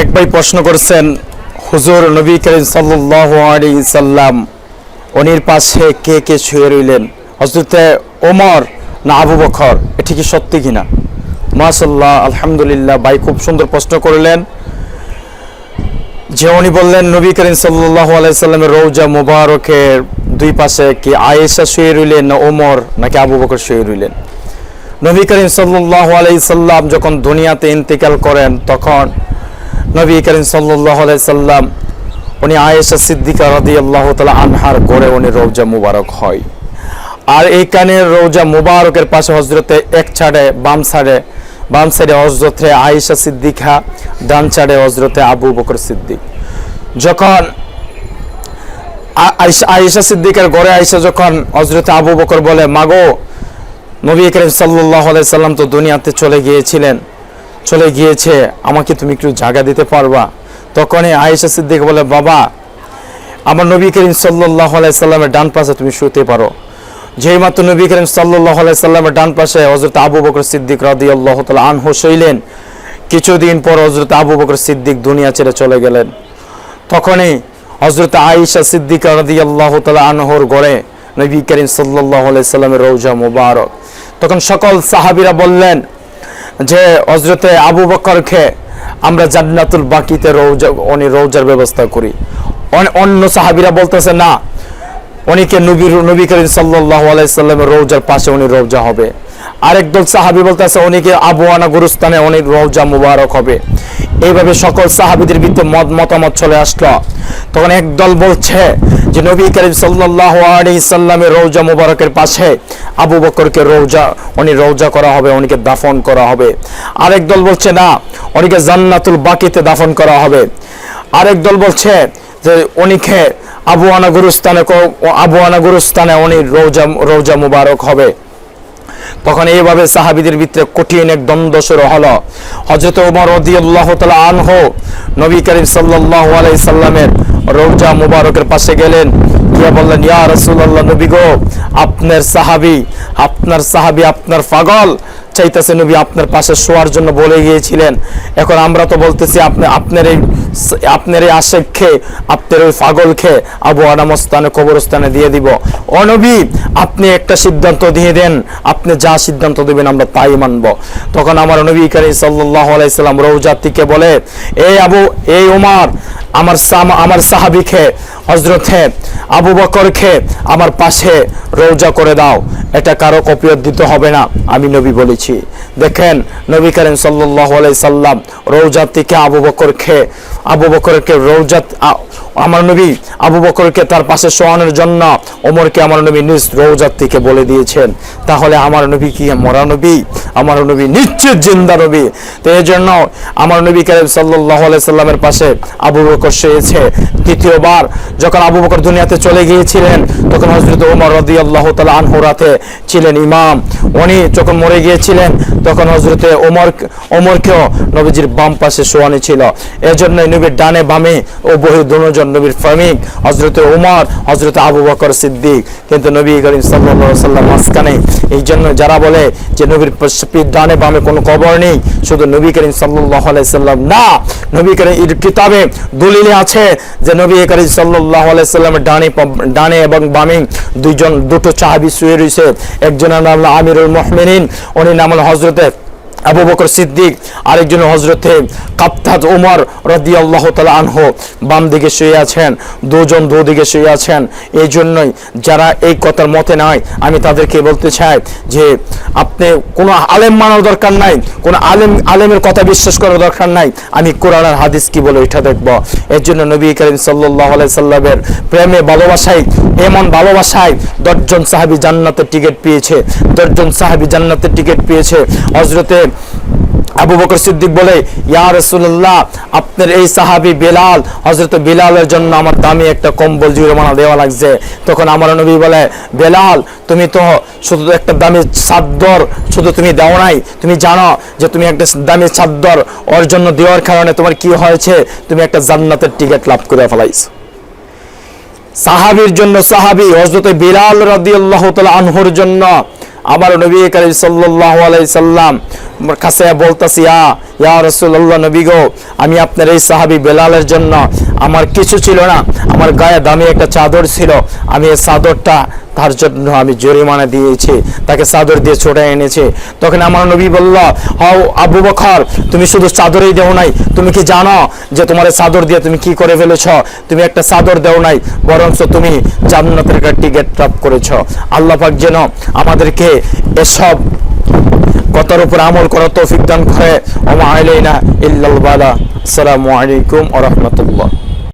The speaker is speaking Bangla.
এক ভাই প্রশ্ন করেছেন, হুজুর নবী করিম সাল্লাম, উনির পাশে কে কে শুয়ে রইলেন? হজরতে ওমর না আবু বকর, এটি কি সত্যি কিনা মাশাল্লাহ আলহামদুলিল্লাহ, ভাই খুব সুন্দর প্রশ্ন করলেন। যে উনি বললেন, নবী করিম সাল্লাল্লাহু আলাইহি সাল্লামের রৌজা মুবারকের দুই পাশে কি আয়েশা শুয়ে রইলেন না ওমর নাকি আবু বকর শুয়ে রইলেন? নবী করিম সাল্লাল্লাহু আলাইহি সাল্লাম যখন দুনিয়াতে ইন্তেকাল করেন, তখন নবী করিম সাল্লাম, উনি আয়েশা সিদ্দিকা রাদিয়াল্লাহু তাআলা আনহার গড়ে উনি রৌজা মুবারক হয়। আর এই এইখানে রৌজা মুবারকের পাশে হজরতে এক ছাড়ে, বাম ছাড়ে, বাম সাইডে হজরতে আয়েশা সিদ্দিকা, ডান ছাড়ে হজরতে আবু বকর সিদ্দিক। যখন আয়েশা- সিদ্দিকের ঘরে আয়েশা যখন হজরতে আবু বকর বলে, মাগো, নবী করিম আলাইহি সাল্লাম তো দুনিয়াতে চলে গিয়েছিলেন। চলে গিয়েছে, আমাকে তুমি একটু জায়গা দিতে পারবা। তখনই আয়েশা সিদ্দিক বলে, বাবা, আমার নবী করিম আলাইহি সাল্লামের ডান পাশে তুমি শুতে পারো। যেই মাত্র নবী করিম আলাইহি সাল্লামের ডান পাশে হযরত আবু বকর সিদ্দিক রাদিয়াল্লাহু তাআলা আনহু শৈলেন কিছুদিন পর হযরত আবু বকর সিদ্দিক দুনিয়া ছেড়ে চলে গেলেন। তখনই হযরত আয়েশা সিদ্দিকা রাদিয়াল্লাহু তাআলা আনহুর গড়ে নবী করিম আলাইহি সাল্লামের রওজা মুবারক। তখন সকল সাহাবীরা বললেন যে হজরতে আবু বকরকে আমরা জান্নাতুল বাকিতে রৌজা উনি রৌজার ব্যবস্থা করি। অন- অন্য সাহাবিরা বলতেছে, না, উনিকে নবীর নবী করিম সাল্লাল্লাহু আলাইহি সাল্লামের রৌজার পাশে উনি রৌজা হবে। আরেক দল সাহাবী বলতেছে, উনিকে আনা গুরুস্থানে উনি রৌজা মুবারক হবে। এইভাবে সকল সাহাবীদের ভিতরে মত মতামত চলে আসলো। তখন এক দল বলছে যে, নবী করিম সাল্লাল্লাহু আলাইহি সাল্লামের রৌজা মুবারকের পাশে আবু বকরকে রৌজা উনি রৌজা করা হবে, উনিকে দাফন করা হবে। আরেক দল বলছে, না, উনিকে জান্নাতুল বাকিতে দাফন করা হবে। আরেক দল বলছে যে, উনিকে আবুয়ানা গুরুস্থানে আবু আবুয়ানা গুরুস্থানে উনি রৌজা রৌজা মুবারক হবে। তখন এইভাবে সাহাবিদের ভিতরে কঠিন এক দ্বন্দ্ব শুরু হলো। হজরত ওমর রাদিয়াল্লাহু তালা আনহু নবী করিম সাল্লাল্লাহু আলাইহি সাল্লামের রৌজা মুবারকের পাশে গেলেন। গিয়ে বললেন, ইয়া রাসূলুল্লাহ, নবী গো, আপনার সাহাবি আপনার সাহাবি আপনার পাগল। চাইতেছে নবী আপনার পাশে শোয়ার জন্য বলে গিয়েছিলেন। এখন আমরা তো বলতেছি, আপনি আপনার এই আপনার এই আশেখকে আপনার ওই পাগলকে আবু আনামস্থানে কবরস্থানে দিয়ে দিব। অনবী আপনি একটা সিদ্ধান্ত দিয়ে দেন। আপনি যা সিদ্ধান্ত দেবেন আমরা তাই মানব। তখন আমার নবী করিম সাল্লাল্লাহু আলাইহি সাল্লাম রৌজাতিকে বলে এই আবু এই উমার আমার আমার সাহাবি খে হজরত হজরতে আবু বকর খে আমার পাশে রৌজা করে দাও। এটা কারও কপিয়ত দিতে হবে না, আমি নবী বলেছি। দেখেন, নবী করেন সাল্লাহ সাল্লাম রৌজা থেকে আবু বকর খে আবু বকরকে রৌজাত আমার নবী আবু বকরকে তার পাশে শোয়ানোর জন্য ওমরকে আমার নবী নিজ রৌজাত থেকে বলে দিয়েছেন। তাহলে আমার নবী কি মরা নবী? আমার নবী নিশ্চিত জিন্দা নবী। তো এই জন্য আমার নবী করিম আলাইহি সাল্লামের পাশে আবু বকর শুয়েছে। তৃতীয়বার যখন আবু বকর দুনিয়াতে চলে গিয়েছিলেন, তখন হযরত ওমর রাদিয়াল্লাহু তাআলা আনহু রাতে ছিলেন ইমাম। উনি যখন মরে গিয়েছিলেন, তখন হযরতে ওমর, ওমরকেও নবীজির বাম পাশে শোয়ানো ছিল। এজন্য নবীর ডানে বামে ও বহি দুজন নবীর প্রেমিক হযরতে ওমর হযরতে আবু বকর সিদ্দিক। কিন্তু নবী করিম আলাইহি সাল্লাম মাঝখানে এই জন্য যারা বলে যে নবীর ডানে বামে কোনো কবর নেই, শুধু নবী করিম আলাইহি সাল্লাম না, নবী করিম কিতাবে দলিলে আছে যে নবী করিম আলাইহি সাল্লামের ডানে ডানে এবং বামে দুইজন, দুটো চাহাবি শুয়ে রয়েছে। একজনের নাম আমিরুল মুহমিনিন উনি নাম হযরতে আবু বকর সিদ্দিক, আরেকজন হজরতে কাপ্তাত উমর রদি আল্লাহ তালা আনহ বাম দিকে শুয়ে আছেন, দুজন দুদিকে শুয়ে আছেন। এই জন্যই যারা এই কথার মতে নাই, আমি তাদেরকে বলতে চাই যে আপনি কোনো আলেম মানার দরকার নাই, কোনো আলেম, আলেমের কথা বিশ্বাস করার দরকার নাই, আমি কোরআন আর হাদিস কি বলে এটা দেখব। এর জন্য নবী করিম সাল্লাহ সাল্লামের প্রেমে, ভালোবাসায়, এমন ভালোবাসায় দশজন সাহাবি জান্নাতের টিকিট পেয়েছে, দশজন সাহাবি জান্নাতের টিকিট পেয়েছে। হজরতে আবু বকর সিদ্দিক বলে, ইয়া রাসূলুল্লাহ, আপনার এই সাহাবী বেলাল, হযরত বেলালের জন্য আমার দামি একটা কম্বল জুরমানা দেওয়া লাগছে। তখন আমার নবী বলে, বেলাল, তুমি তো শুধু একটা দামি চাদর, শুধু তুমি দাও নাই। তুমি জানো যে তুমি একটা দামি চাদর ওর জন্য দেওয়ার কারণে তোমার কি হয়েছে? তুমি একটা জান্নাতের টিকিট লাভ করে ফেলাইছো। সাহাবীর জন্য সাহাবী, হযরত বিলাল রাদিয়াল্লাহু তাআলা আনহুর জন্য আমার নবী করিম সাল্লাল্লাহু আলাইহি সাল্লাম কাছে বলতাছি ইয়া ইয়া রাসূলুল্লাহ নবী গো, আমি আপনার এই সাহাবী বেলালের জন্য আমার কিছু ছিল না, আমার গায়ে দামি একটা চাদর ছিল, আমি এই চাদরটা তার জন্য আমি জরিমানা দিয়েছি, তাকে চাদর দিয়ে ছোটে এনেছি। তখন আমার নবী বলল, হও আবু বখর তুমি শুধু চাদরই দেও নাই, তুমি কি জানো যে তোমার চাদর দিয়ে তুমি কি করে ফেলেছ? তুমি একটা চাদর দেও নাই, বরঞ্চ তুমি জান্নাতের একটা টিকিট প্রাপ্ত করেছ। আল্লাহ পাক যেন আমাদেরকে এসব কথার উপর আমল করার তৌফিক দান করে ওমা আলাইনা ইল্লাল বালা আসসালামু আলাইকুম ওয়া রাহমাতুল্লাহ।